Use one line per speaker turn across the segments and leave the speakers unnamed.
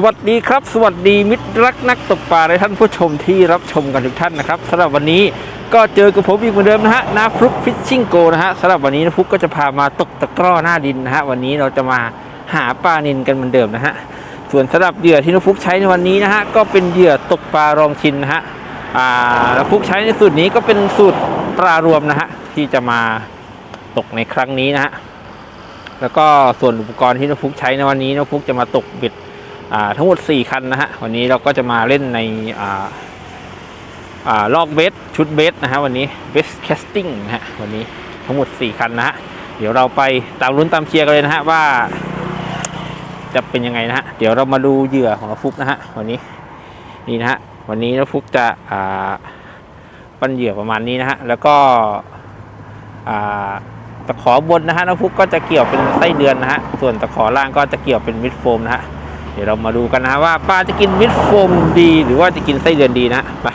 สวัสดีครับ สวัสดีมิตรรักนักตกปลาและท่านผู้ชมที่รับชมกันทุกท่านนะครับสำหรับวันนี้ก็เจอกับผมอีกเหมือนเดิมนะฮะนาฟลุกฟิชชิ่งโกนะฮะสำหรับวันนี้นาฟลุกก็จะพามาตกตะกร้อหน้าดินนะฮะวันนี้เราจะมาหาปลานินกันเหมือนเดิมนะฮะส่วนสำหรับเหยื่อที่นาฟลุกใช้ในวันนี้นะฮะก็เป็นเหยื่อตกปลารองชินนะฮะอ่านาฟลุกใช้ในสูตรนี้ก็เป็นสูตรปลารวมนะฮะที่จะมาตกในครั้งนี้นะฮะแล้วก็ส่วนอุปกรณ์ที่นาฟลุกใช้ในวันนี้นาฟลุกจะมาตกบ็ด ทั้งหมด 4 คันนะฮะวันนี้เราก็จะมาเล่นในออลอกเบสชุดเบสนะฮะวันนี้เบสแคสติ้งนะฮะวันนี้ทั้งหมด 4 คันนะฮะเดี๋ยวเราไปตามลุ้นตามเชียร์กันเลยนะฮะว่า จะเป็นยังไงนะฮะเดี๋ยวเรามาดูเหยื่อของเราฟุกนะฮะวันนี้นี่นะฮะวันนี้เราฟุกจะปั้นเหยื่อประมาณนี้นะฮะแล้วก็ตะขอบนนะฮะน้ำฟุกก็จะเกี่ยวเป็นไส้เดือนนะฮะส่วนตะขอล่างก็จะเกี่ยวเป็นมิดโฟมนะฮะ ดี๋ยวเรามาดูกันนะว่าปลาจะกินมิดโฟมดี หรือว่าจะกินไส้เดือนดีนะไป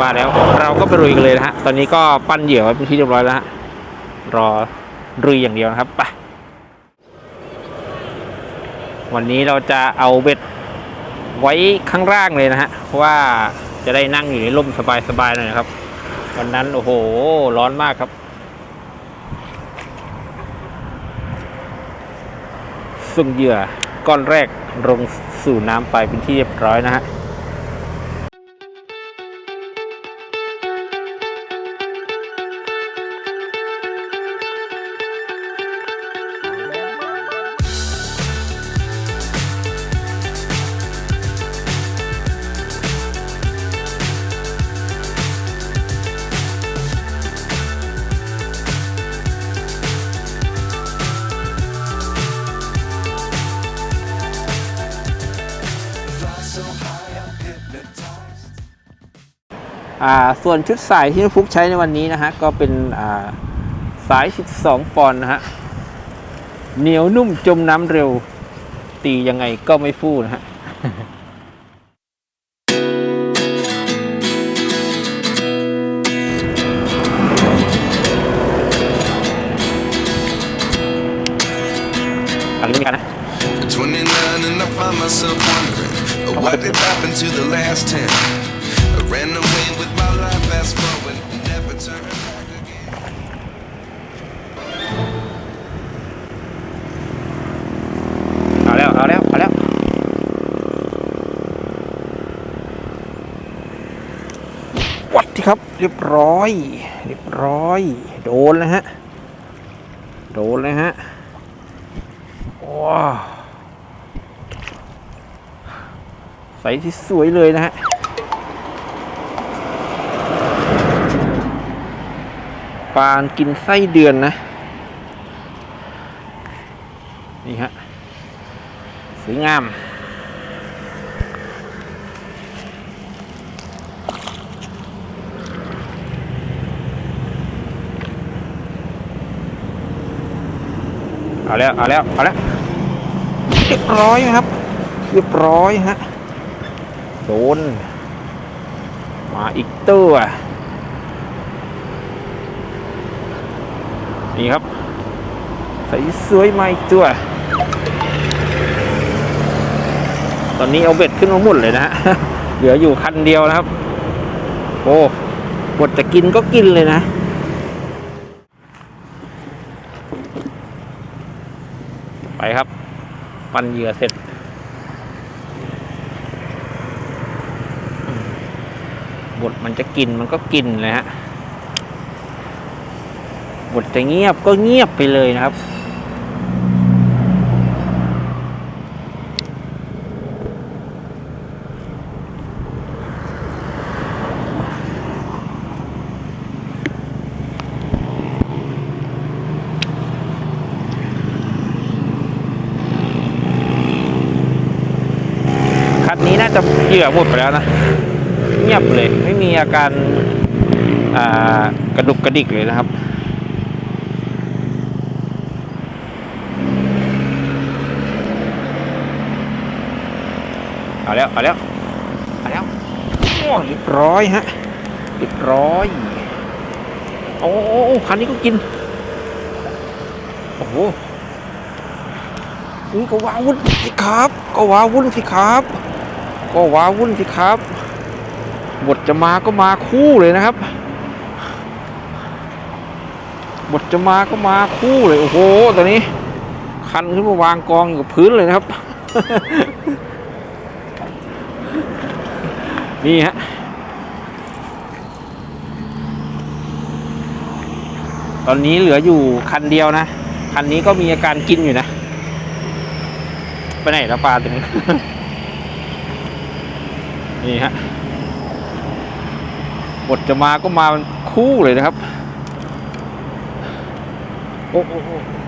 มาแล้วเราก็ไปรุยกันเลยนะฮะตอนนี้ก็ปั้นเหยื่อไว้เป็นที่เรียบร้อยแล้วฮะรอรุยอย่างเดียวนะครับไปวันนี้เราจะเอาเบ็ดไว้ข้างล่างเลยนะฮะเพราะว่าจะได้นั่งอยู่ในร่มสบายๆหน่อยนะครับ วันนั้นโอ้โหร้อนมากครับส่งเหยื่อ ก้อนแรกลงสู่น้ำไปเป็นที่เรียบร้อยนะฮะ ส่วนชุดสายที่น้องฟุกใช้ในวันนี้นะฮะก็เป็นอ่าสาย 12 ปอนด์นะฮะเหนียวนุ่มจมน้ำเร็ว ตียังไงก็ไม่ฟูนะฮะอันนี้มีกันนะ
29 and I find myself wondering what did happen to the last 10. I ran
เอาแล้ว เอาแล้ว เอาแล้ว วัดที่ครับ เรียบร้อย เรียบร้อย โดนแล้วฮะ โดนเลยฮะ ว้าวใสที่สวยเลยนะฮะ ปานกินไส้เดือนนะ นี่ฮะสวยงาม เอาแล้ว เอาแล้ว เอาแล้ว เรียบร้อยครับ เรียบร้อยฮะโดนมาอีกตัว นี่ครับ ใส่สวยมาอีกตัว ตอนนี้เอาเบ็ดขึ้นมาหมดเลยนะฮะเหลืออยู่คันเดียวนะครับ โอ้บดจะกินก็กินเลยนะไปครับ ปันเหยื่อเสร็จอืมบดมันจะกินมันก็กินเลยฮะ บทจะเงียบก็เงียบไปเลยนะครับ คันนี้น่าจะเหยื่อหมดไปแล้วนะ เงียบเลยไม่มีอาการกระดุกกระดิกเลยนะครับ เอา แล้วเอาแล้วเอาแล้วโอ้เรียบร้อยฮะเรียบร้อยโอ้โอ้โอ้คันนี้ก็กินโอ้โหนี่ก็ว้าวุ่นสิครับ ก็ว้าวุ่นสิครับ ก็ว้าวุ่นสิครับบทจะมาก็มาคู่เลยนะครับบทจะมาก็มาคู่เลยโอ้โหตอนนี้ คันขึ้นมาวางกองอยู่กับพื้นเลยนะครับ นี่ฮะตอนนี้เหลืออยู่คันเดียวนะ คันนี้ก็มีอาการกินอยู่นะ ไปไหนละปลาตัวนี้ นี่ฮะบทจะมาก็มาคู่เลยนะครับ โอ้โอ้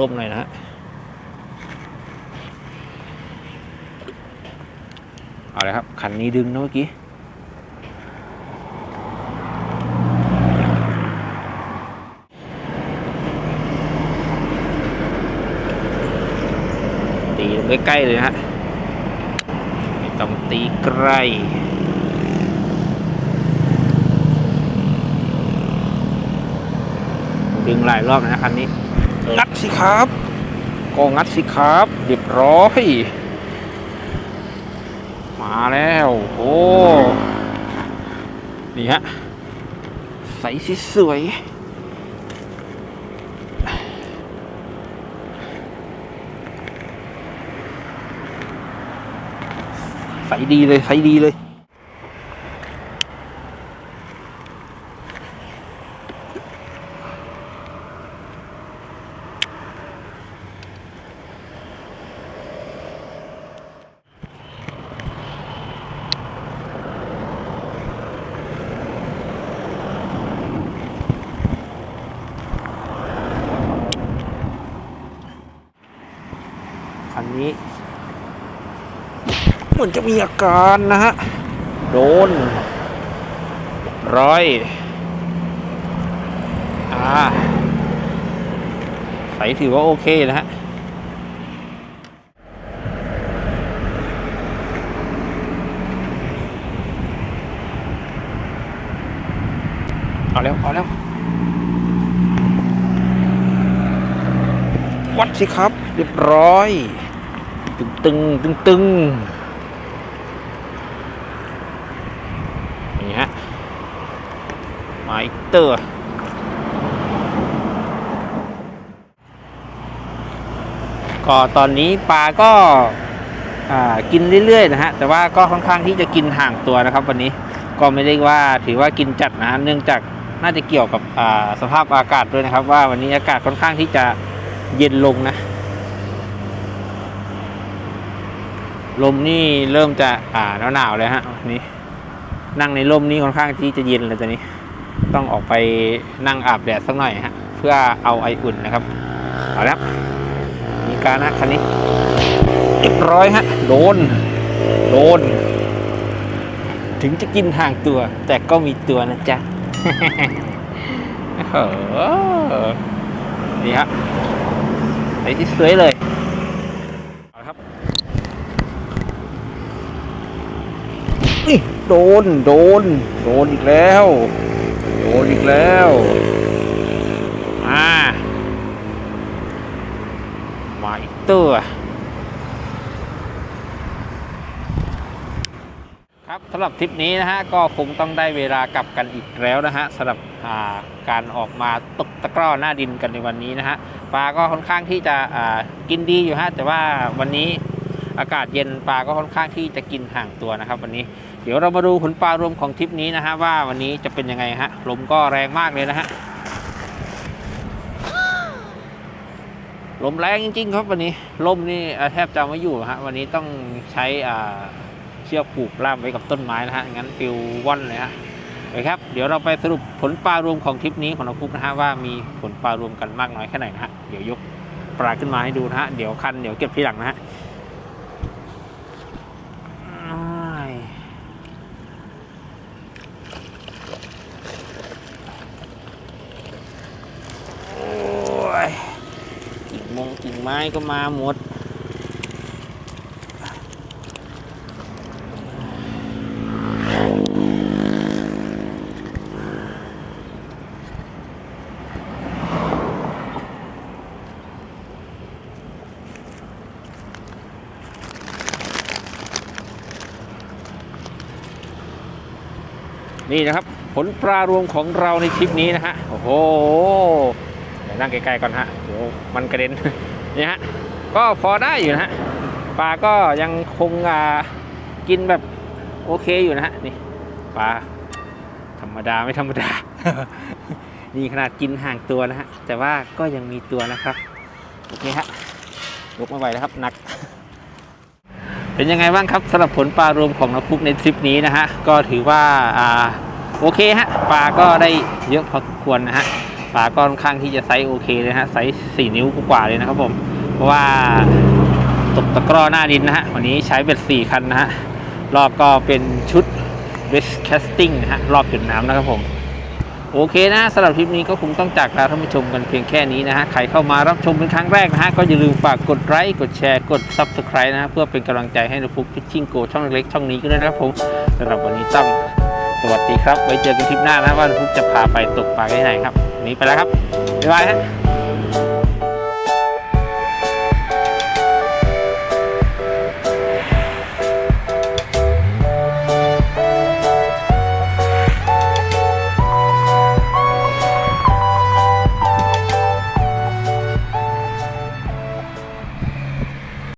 ลมหน่อยนะฮะเอาเลยครับ คันนี้ดึงนะเมื่อกี้ตีใกล้ๆเลยฮะต้องตีใกล้ดึงหลายรอบนะคันนี้ งัดสิครับ ก็งัดสิครับเรียบร้อยมาแล้วโอ้นี่ฮะใสสิสวยใสดีเลยใสดีเลย นนี้เหมือนจะมีอาการนะฮะ โดน ร้อยอ่าใสถือว่าโอเคนะฮะเอาแล้วเอาแล้ว วัดสิครับ เรียบร้อย ตึงตึงตึงตึงนี่ฮะมาอีกเตอร์ก็ตอนนี้ปลาก็อ่ากินเรื่อยๆนะฮะแต่ว่าก็ค่อนข้างที่จะกินห่างตัวนะครับ วันนี้ก็ไม่ได้ว่าถือว่ากินจัดนะเนื่องจากน่าจะเกี่ยวกับอ่าสภาพอากาศด้วยนะครับ ว่าวันนี้อากาศค่อนข้างที่จะเย็นลงนะ ลมนี่เริ่มจะอ่าหนาวๆเลยฮะนี่นั่งในร่มนี่ค่อนข้างที่จะเย็นเลยตอนนี้ ต้องออกไปนั่งอาบแดดสักหน่อยฮะเพื่อเอาไออุ่นนะครับเอาละครับมีการนะคันนี้เรียบร้อยฮะโดนโดน ถึงจะกินห่างตัว แต่ก็มีตัวนะจ๊ะเออนี่ฮะไอ้ที่สวยเลยเอาละครับ นี่ โดน โดน โดนอีกแล้ว โดนอีกแล้ว อ่า มาอีกตัวครับสำหรับทริปนี้นะฮะก็คงต้องได้เวลากลับกันอีกแล้วนะฮะสำหรับาการออกมาตกตะกร้อหน้าดินกันในวันนี้นะฮะปลาก็ค่อนข้างที่จะกินดีอยู่ฮะแต่ว่าวันนี้ อากาศเย็นปลาก็ค่อนข้างที่จะกินห่างตัวนะครับ วันนี้ เดี๋ยวเรามาดูผลปลารวมของทริปนี้นะฮะว่าวันนี้จะเป็นยังไงฮะลมก็แรงมากเลยนะฮะลมแรงจริงๆ ครับวันนี้ลมนี่แทบจะไม่อยู่ฮะวันนี้ต้องใช้เชือกผูกล่ามไว้กับต้นไม้นะฮะงั้นปิวว่อนเลยฮะโอเคครับเดี๋ยวเราไปสรุปผลปลารวมของทริปนี้ของน้องฟุกนะฮะว่ามีผลปลารวมกันมากน้อยแค่ไหนนะฮะเดี๋ยวยกปลาขึ้นมาให้ดูนะฮะเดี๋ยวคันเดี๋ยวเก็บทีหลังนะฮะอ้าย โอ้ยกี่โมงม้ก็มาหมด นี่นะครับ ผลปลารวมของเราในคลิปนี้นะฮะ โอ้โหเดี๋ยนั่งใกล้ๆก่อนฮะเดี๋ยวมันกระเด็น นี่ฮะก็พอได้อยู่นะฮะปลาก็ยังคงอ่ากินแบบโอเคอยู่นะฮะนี่ปลาธรรมดาไม่ธรรมดา นี่ขนาดกินห่างตัวนะฮะแต่ว่าก็ยังมีตัวนะครับโอเคฮะยกไม่ไหวแล้วครับหนัก เป็นยังไงบ้างครับสำหรับผลปลารวมของน้ำพุกในทริปนี้นะฮะก็ถือว่าอ่าโอเคฮะปลาก็ได้เยอะพอสมควรนะฮะ ปลาก็ค่อนข้างที่จะไซส์โอเคเลยฮะไซส์สี่นิ้วกว่าเลยนะครับผม เพราะว่าตกตะกร้อหน้าดินนะฮะวันนี้ใช้เบ็ดสี่คันนะฮะรอบก็เป็นชุด West Casting นะฮะรอบจุดน้ำนะครับผมโอเคนะสำหรับคลิปนี้ก็คงต้องจากลาท่านผู้ชมกันเพียงแค่นี้นะฮะใครเข้ามารับชมเป็นครั้งแรกนะฮะก็อย่าลืมฝากกดไลค์กดแชร์กด Subscribe นะฮะเพื่อเป็นกำลังใจให้นฟุกฟิชชิ่งโกช่องเล็กช่องนี้ก็ด้วยนะครับผมสำหรับวันนี้ต้องสวัสดีครับ ไว้เจอกันคลิปหน้านะว่าฟุกจะพาไปตกปลาที่ไหนครับ นี้ไปแล้วครับบ๊ายบายฮะ